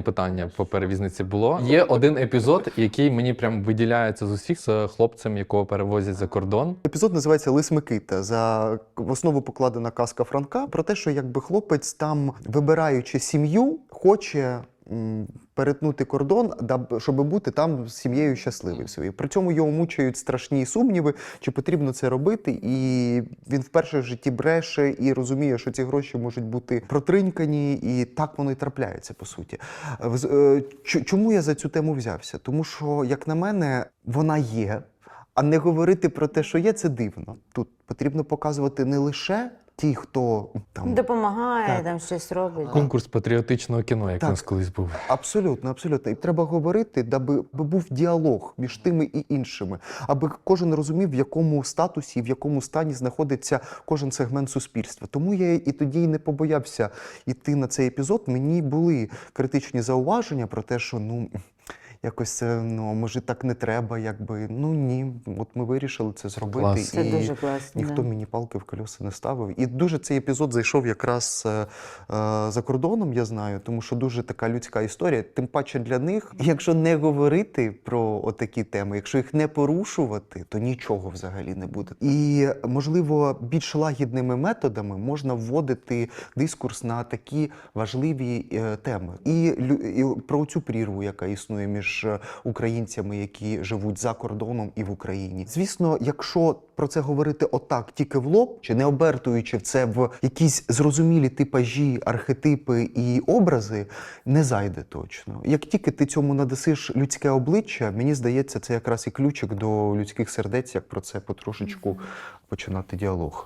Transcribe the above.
питання по перевізниці було. Є один епізод, який мені прям виділяється з усіх з хлопцем, якого перевозять за кордон. Епізод називається Лис Микита. За в основу покладена казка Франка про те, що якби хлопець там, вибираючи сім'ю, хоче. Перетнути кордон, щоб бути там з сім'єю щасливим своєю. При цьому його мучають страшні сумніви, чи потрібно це робити. І він вперше в житті бреше і розуміє, що ці гроші можуть бути протринькані, і так воно і трапляється по суті. Е, е, Чому я за цю тему взявся? Тому що, як на мене, вона є. А не говорити про те, що є, це дивно. Тут потрібно показувати не лише ті, хто там Допомагає, Так. там щось робить. Конкурс патріотичного кіно, як Так. у нас колись був. абсолютно, абсолютно. І треба говорити, даби аби був діалог між тими і іншими, аби кожен розумів, в якому статусі, в якому стані знаходиться кожен сегмент суспільства. Тому я і тоді й не побоявся йти на цей епізод. Мені були критичні зауваження про те, що ну. Якось це, ну може так не треба, якби ну ні. От ми вирішили це зробити, Клас. Це дуже класно. ніхто да. мені палки в колеса не ставив. І дуже цей епізод зайшов якраз е, е, за кордоном, я знаю, тому що дуже така людська історія. Тим паче для них, якщо не говорити про отакі теми, якщо їх не порушувати, то нічого взагалі не буде. І можливо, більш лагідними методами можна вводити дискурс на такі важливі е, теми. І, лю- і про цю прірву, яка існує між е, українцями, які живуть за кордоном і в Україні. Звісно, якщо про це говорити отак, тільки в лоб, чи не обертуючи в це в якісь зрозумілі типажі, архетипи і образи, не зайде точно. Як тільки ти цьому надасиш людське обличчя, мені здається, це якраз і ключик до людських сердець, як про це потрошечку починати діалог.